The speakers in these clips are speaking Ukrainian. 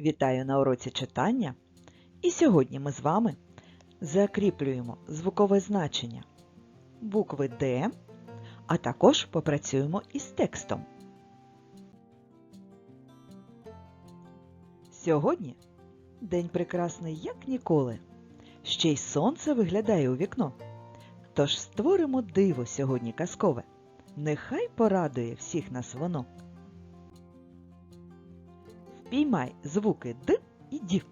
Вітаю на уроці читання. І сьогодні ми з вами закріплюємо звукове значення букви Д, а також попрацюємо із текстом. Сьогодні день прекрасний як ніколи. Ще й сонце виглядає у вікно. Тож створимо диво сьогодні казкове. Нехай порадує всіх нас воно. Впіймай звуки Д і Д.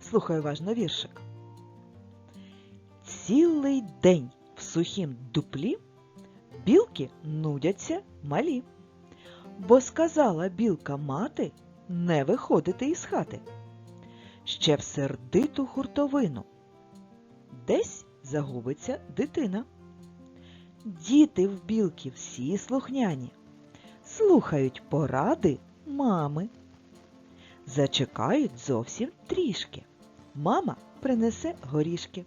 Слухай уважно віршик. Цілий день в сухім дуплі білки нудяться малі. Бо сказала білка мати не виходити із хати. Ще в сердиту хуртовину. Десь загубиться дитина. Діти в білки всі слухняні, слухають поради мами. Зачекають зовсім трішки. Мама принесе горішки.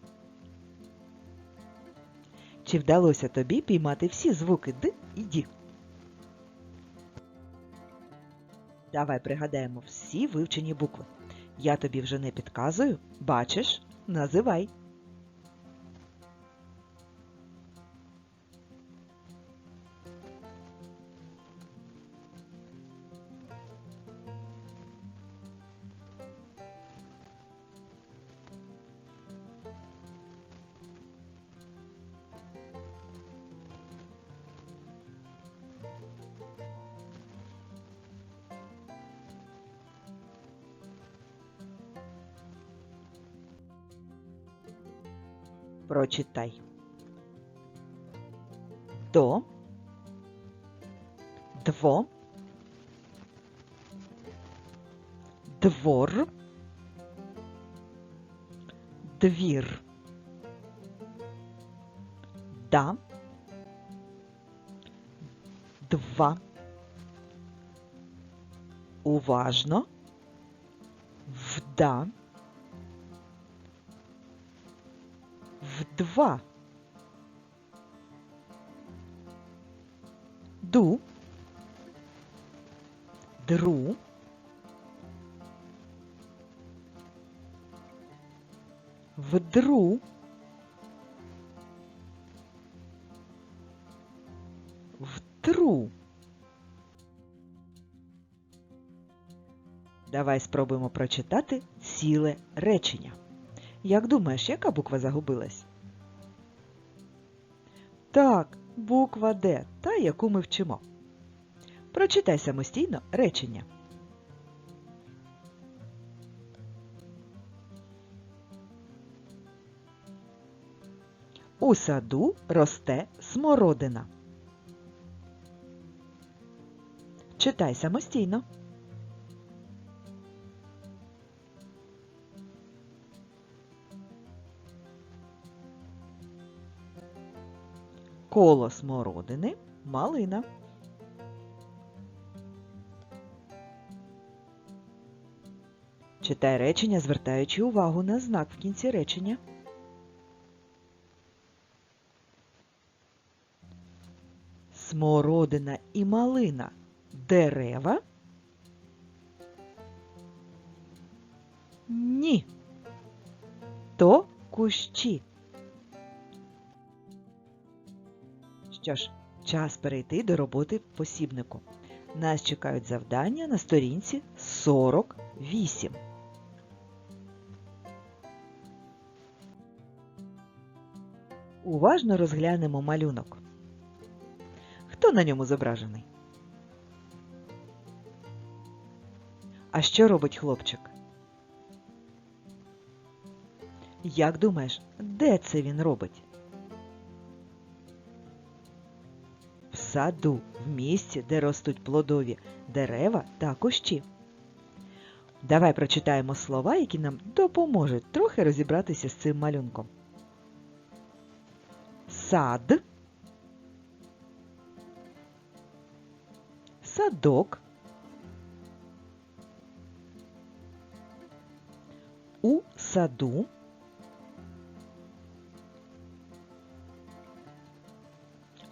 Чи вдалося тобі піймати всі звуки Д і Ді? Давай пригадаємо всі вивчені букви. Я тобі вже не підказую. Бачиш? Називай. Прочитай. До. Дво. Двор. Двір. Да. Два. Уважно. Вда. Два. Ду, дру, вдру, втру. Давай спробуємо прочитати ціле речення. Як думаєш, яка буква загубилась? Так, буква Д, та яку ми вчимо. Прочитай самостійно речення. У саду росте смородина. Читай самостійно. Коло смородини малина. Читай речення, звертаючи увагу на знак в кінці речення. Смородина і малина дерева. Ні. То кущі. Що ж, час перейти до роботи в посібнику. Нас чекають завдання на сторінці 48. Уважно розглянемо малюнок. Хто на ньому зображений? А що робить хлопчик? Як думаєш, де це він робить? Саду, в місці, де ростуть плодові дерева та кущі. Давай прочитаємо слова, які нам допоможуть трохи розібратися з цим малюнком. Сад, садок, у саду,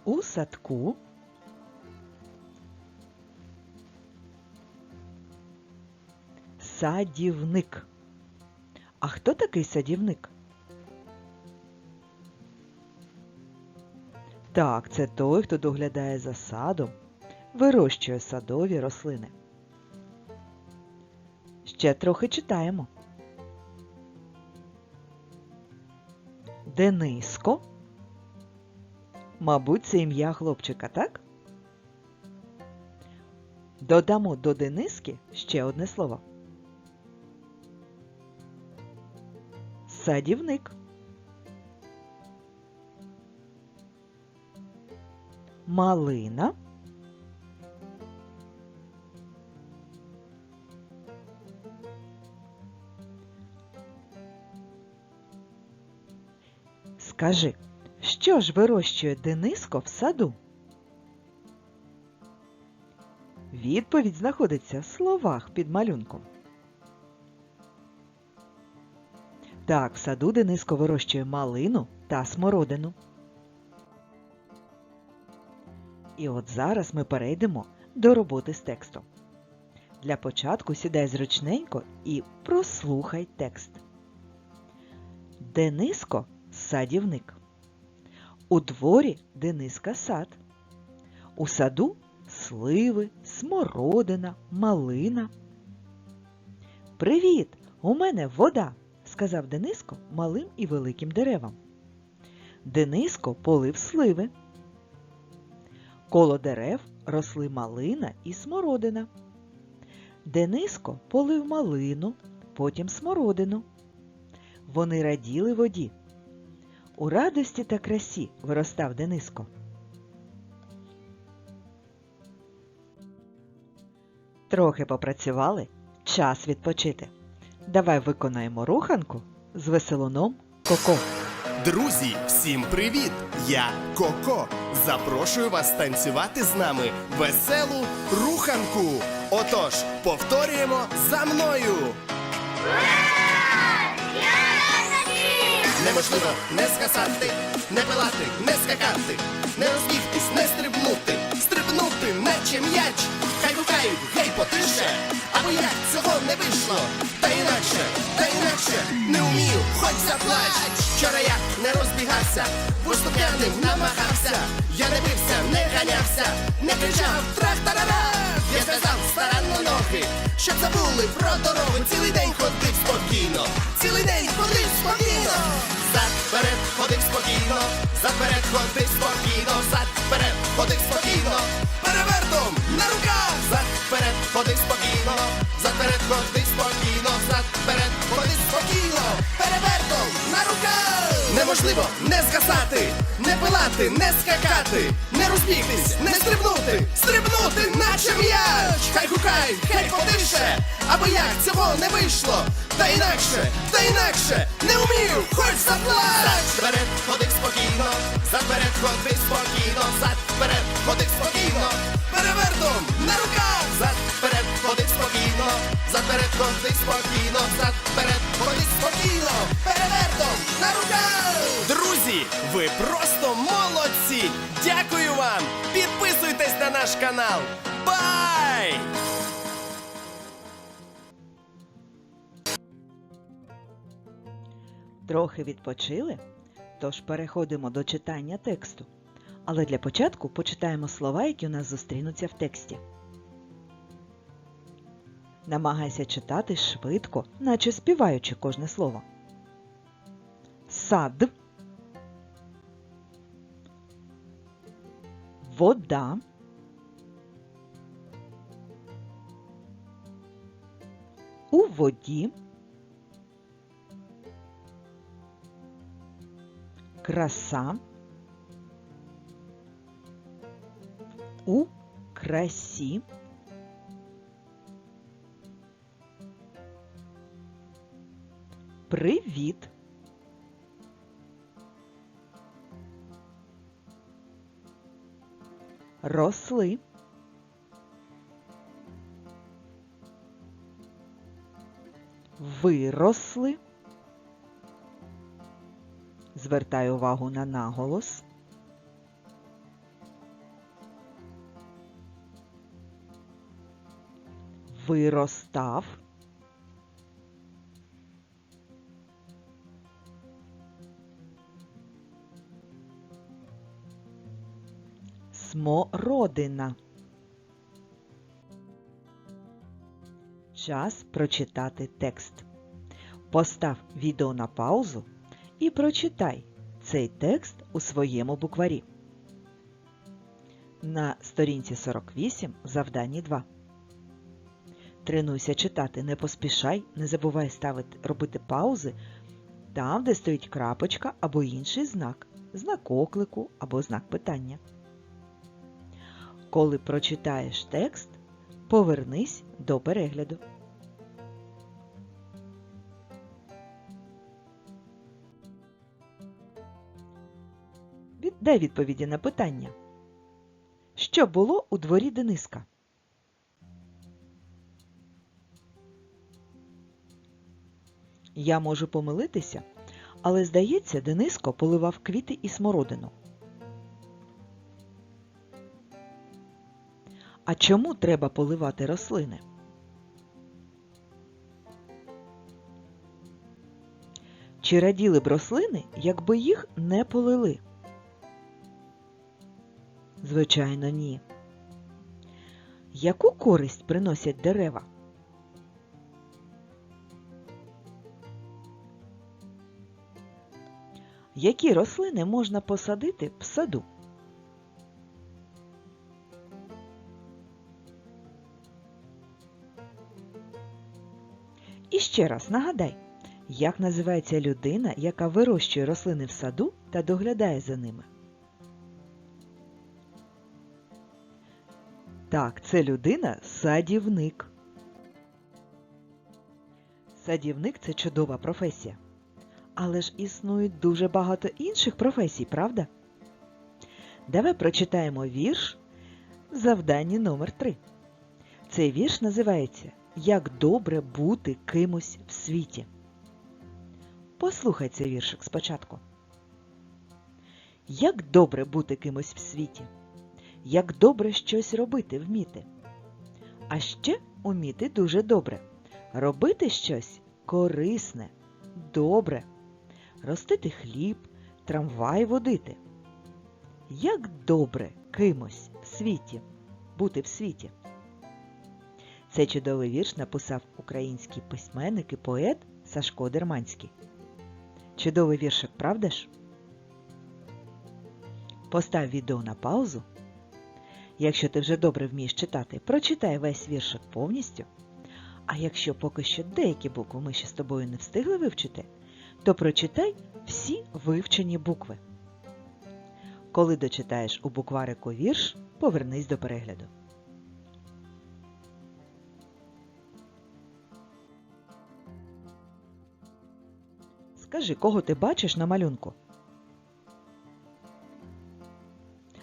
у садку, Садівник. А хто такий садівник? Так, це той, хто доглядає за садом, вирощує садові рослини. Ще трохи читаємо. Дениско. Мабуть, це ім'я хлопчика, так? Додамо до Дениски ще одне слово. Садівник. Малина. Скажи, що ж вирощує Дениско в саду? Відповідь знаходиться в словах під малюнком. Так, в саду Дениско вирощує малину та смородину. І от зараз ми перейдемо до роботи з текстом. Для початку сідай зручненько і прослухай текст. Дениско садівник. У дворі Дениска сад. У саду сливи, смородина, малина. Привіт! У мене вода, сказав Дениско малим і великим деревам. Дениско полив сливи. Коло дерев росли малина і смородина. Дениско полив малину, потім смородину. Вони раділи воді. У радості та красі виростав Дениско. Трохи попрацювали, час відпочити. Давай виконаємо руханку з веселуном Коко. Друзі, всім привіт! Я Коко. Запрошую вас танцювати з нами веселу руханку. Отож, повторюємо за мною. Неможливо не скасати, не пилати, не скакати, не розбігтись, не стрибнути, стрибнути, наче м'яч. Хай гукають, гей, потише, або як цього не вийшло. Інакше, та інакше, не вмію, хоч заплач. Вчора я не розбігався, пустоп'яним намагався. Я не бився, не ганявся, не кричав трах-тарара. Я сказав старанно ноги, щоб забули про дорогу. Цілий день ходив спокійно, цілий день ходив спокійно. Зад вперед ходив спокійно, зад вперед ходив спокійно, зад вперед ходив спокійно, перевертом на руках, зад вперед ходив спокійно, зад вперед ходив на руках. Неможливо не скасати, не пилати, не скакати, не розбігтись, не стрибнути, стрибнути, наче м'яч. Хай гукай, хай потише, або як цього не вийшло. Та інакше, та інакше, не вмію, хоч заплач. Вперед ходив спокійно, зад вперед ходив спокійно, зад вперед ходив спокійно, перевертом вперед ходив спокійно, зад вперед ходив спокійно, перевертом на руках. Друзі, ви просто молодці! Дякую вам! Підписуйтесь на наш канал. Бай! Трохи відпочили, тож переходимо до читання тексту. Але для початку почитаємо слова, які у нас зустрінуться в тексті. Намагайся читати швидко, наче співаючи кожне слово. Сад. Вода. У воді. Краса. У красі. Привіт. Росли. Виросли. Звертаю увагу на наголос. Виростав. Смородина. Час прочитати текст. Постав відео на паузу і прочитай цей текст у своєму букварі. На сторінці 48 в завданні 2. Тренуйся читати, не поспішай, не забувай ставити, робити паузи там, де стоїть крапочка або інший знак, знак оклику або знак питання. Коли прочитаєш текст, повернись до перегляду. Дай відповіді на питання. Що було у дворі Дениска? Я можу помилитися, але здається, Дениско поливав квіти і смородину. А чому треба поливати рослини? Чи раділи б рослини, якби їх не полили? Звичайно, ні. Яку користь приносять дерева? Які рослини можна посадити в саду? Ще раз нагадай, як називається людина, яка вирощує рослини в саду та доглядає за ними? Так, це людина садівник. Садівник це чудова професія. Але ж існує дуже багато інших професій, правда? Давай прочитаємо вірш в завданні номер 3 Цей вірш називається Як добре бути кимось в світі. Послухай цей віршик спочатку. Як добре бути кимось в світі, як добре щось робити вміти. А ще уміти дуже добре. Робити щось корисне, добре, ростити хліб, трамвай водити. Як добре кимось в світі бути в світі. Цей чудовий вірш написав український письменник і поет Сашко Дерманський. Чудовий віршик, правда ж? Постав відео на паузу. Якщо ти вже добре вмієш читати, прочитай весь віршик повністю. А якщо поки що деякі букви ми ще з тобою не встигли вивчити, то прочитай всі вивчені букви. Коли дочитаєш у букварику вірш, повернись до перегляду. Скажи, кого ти бачиш на малюнку?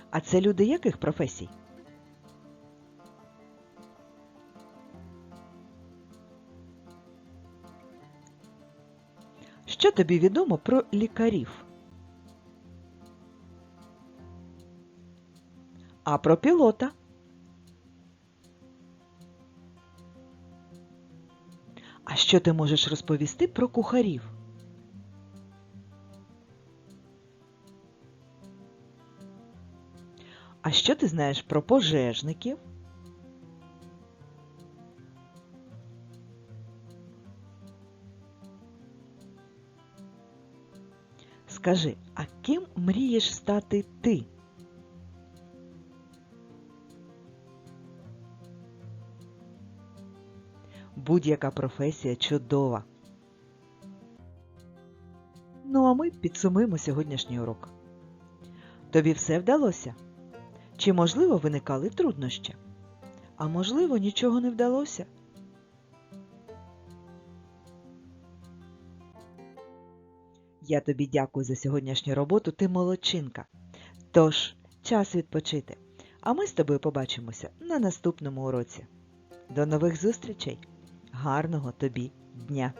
А це люди яких професій? Що тобі відомо про лікарів? А про пілота? А що ти можеш розповісти про кухарів? А що ти знаєш про пожежників? Скажи, а ким мрієш стати ти? Будь-яка професія чудова. Ну а ми підсумуємо сьогоднішній урок. Тобі все вдалося? Чи, можливо, виникали труднощі? А можливо, нічого не вдалося? Я тобі дякую за сьогоднішню роботу, ти молодчинка. Тож, час відпочити. А ми з тобою побачимося на наступному уроці. До нових зустрічей! Гарного тобі дня!